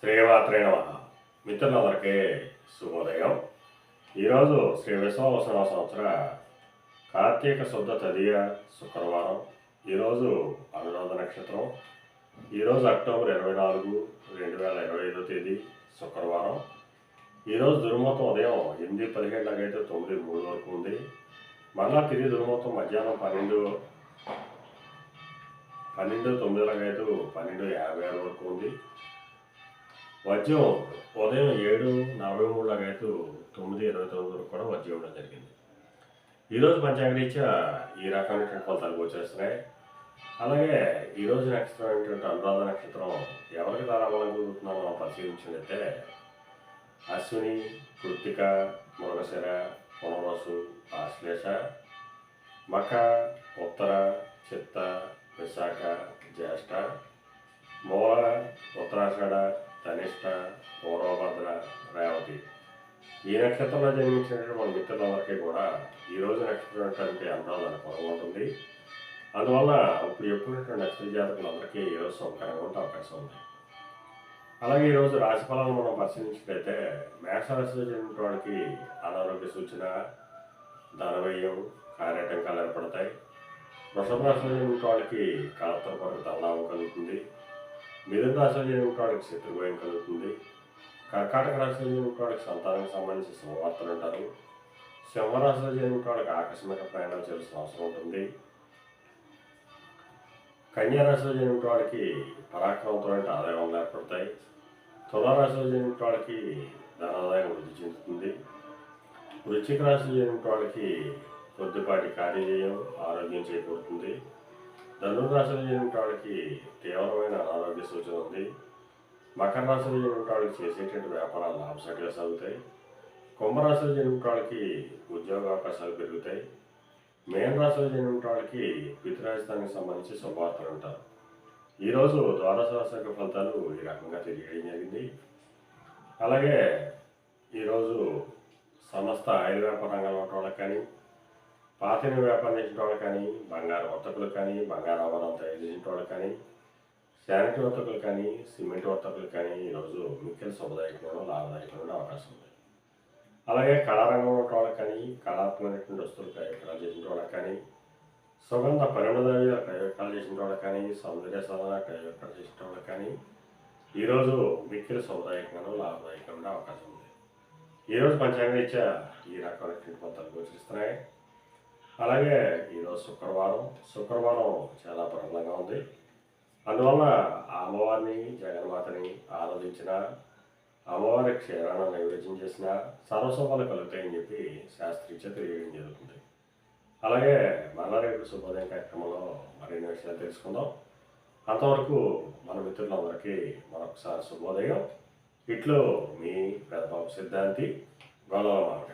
శ్రీమాత్రే నమ. మిత్రులందరికీ శుభోదయం. ఈరోజు శ్రీ విశ్వవసన సంవత్సర కార్తీక శుద్ధ తదియ శుక్రవారం. ఈరోజు అనురాధ నక్షత్రం. ఈరోజు అక్టోబర్ ఇరవై నాలుగు రెండు వేల ఇరవై ఐదో తేదీ శుక్రవారం. ఈరోజు దుర్మూతం ఉదయం ఎనిమిది పదిహేనులకు తొమ్మిది మూడు వరకు ఉంది. మరలా తిరిగి దుర్మూతం మధ్యాహ్నం పన్నెండు పన్నెండు తొమ్మిది అయితే పన్నెండు యాభై ఆరు వరకు ఉంది. వద్యం. ఉదయం ఏడు నలభై మూడు అయితే తొమ్మిది ఇరవై తొమ్మిది వరకు కూడా వద్యం ఇవ్వడం జరిగింది. ఈరోజు పంచాంగరీత్యా ఈ రకమైనటువంటి ఫలితాలు వచ్చేస్తున్నాయి. అలాగే ఈరోజు నక్షత్రం అయినటువంటి అనురాధ నక్షత్రం ఎవరికి ధారాబలం కుదురుతుందో మనం పరిశీలించినట్లయితే అశ్విని కృత్తిక మృగశిర పునరసు ఆశ్లేష మక ఉత్తర చిత్త విశాఖ జ్యేష్ఠ మూల ఉత్తరాషాఢ ధనిష్ట పూర్వభద్ర రేవతి. ఈ నక్షత్రంలో జన్మించినటువంటి మన మిత్రులందరికీ కూడా ఈ రోజు నక్షత్రం అంటే అనురాధన పొరవ ఉంటుంది. అందువల్ల ఇప్పుడు ఎప్పుడున్నటువంటి నక్షత్ర జాతకులందరికీ ఈరోజు సౌకర్యంగా ఉండే అవకాశం ఉంది. అలాగే ఈరోజు రాశిఫలాలను మనం పరిశీలించినట్లయితే మేషరాశిలో చెందిన అనారోగ్య సూచన ధనవ్యయం కార్యాటంకాలు ఏర్పడతాయి. వృషభ రాశిలో చెందిన వాళ్ళకి కాలతో పాటు ధనలాభం కలుగుతుంది. మిథున రాశిలో చెందిన వాళ్ళకి శత్రుభయం కలుగుతుంది? కర్కాటక రాశిలో చెందిన వాళ్ళకి సంతానానికి సంబంధించిన శుభవార్తలు ఉంటారు సింహరాశిలో చెందిన ఆకస్మిక ప్రయాణాలు చేయాల్సిన అవసరం ఉంటుంది? కన్యా రాశిలో చెందిన వాళ్ళకి పరాక్రమంతో ఆదాయం ఏర్పడతాయి? తులారాశిలో చెందిన వాళ్ళకి ధనాదాయం వృద్ధి చెందుతుంది? వృశ్చిక రాశిలో చెందిన వాళ్ళకి కొద్దిపాటి కార్యజయం ఆరోగ్యం చేకూరుతుంది? ధనుర్రాశిలో చెందిన వాళ్ళకి తీవ్రమైన అనారోగ్య సూచన ఉంది. మకర రాశిలో చెందిన వాళ్ళకి చేసేటువంటి వ్యాపారాలు లాభసాటిగా సాగుతాయి. కుంభరాశిలో చెందిన వాళ్ళకి ఉద్యోగ అవకాశాలు పెరుగుతాయి. మేన రాశిలో చెందిన వాళ్ళకి పితృరాజధానికి సంబంధించి శుభవార్తలు ఉంటారు. ఈరోజు ద్వాదశ రాశి ఫలితాలు ఈ రకంగా తెలియజేయడం జరిగింది. అలాగే ఈరోజు సమస్త ఆయుర్వేద వ్యాపార రంగంలో ఉన్న వాళ్ళకి కానీ పాతిని వ్యాపారం చేసిన వాళ్ళు కానీ బంగారు వర్తకులు కానీ బంగారు ఆభరణం తయారు చేసిన వాళ్ళు కానీ శానిటరీ వర్తకులు కానీ సిమెంట్ వర్తకులు కానీ ఈరోజు మిక్కిలి శుభదాయకమైన లాభదాయకమైన అవకాశం ఉంది. అలాగే కళారంగంలో ఉన్న వాళ్ళకి కానీ కళాత్మకమైనటువంటి వస్తువులు ప్రయోగాలు చేసిన వాళ్ళకి కానీ సుగంధ పరిణద్రవ్య ప్రయోగాలు చేసిన వాళ్ళకి కానీ సౌందర్య సాధన ప్రయోగాలు చేసిన వాళ్ళకి కానీ ఈరోజు మిక్కిలి శుభదాయకమైన లాభదాయకమైన అవకాశం ఉంది. ఈరోజు పంచాంగరీత్యా ఈ రకమైనటువంటి ఫలితాలు గోచరిస్తున్నాయి. అలాగే ఈరోజు శుక్రవారం. శుక్రవారం చాలా ప్రబలంగా ఉంది. అందువల్ల అమ్మవారిని జగన్మాతని ఆరాధించిన అమ్మవారి క్షీరాన్ని నైవేద్యం చేసిన సర్వశోభాలు కలుగుతాయని చెప్పి శాస్త్రీయ తెలియడం జరుగుతుంది. అలాగే మళ్ళా రేపు శుభోదయం కార్యక్రమంలో మరిన్ని విషయాలు తెలుసుకుందాం. అంతవరకు మన మిత్రులందరికీ మరొకసారి శుభోదయం. ఇట్లో మీ పెద్దబాబు సిద్ధాంతి గొడవ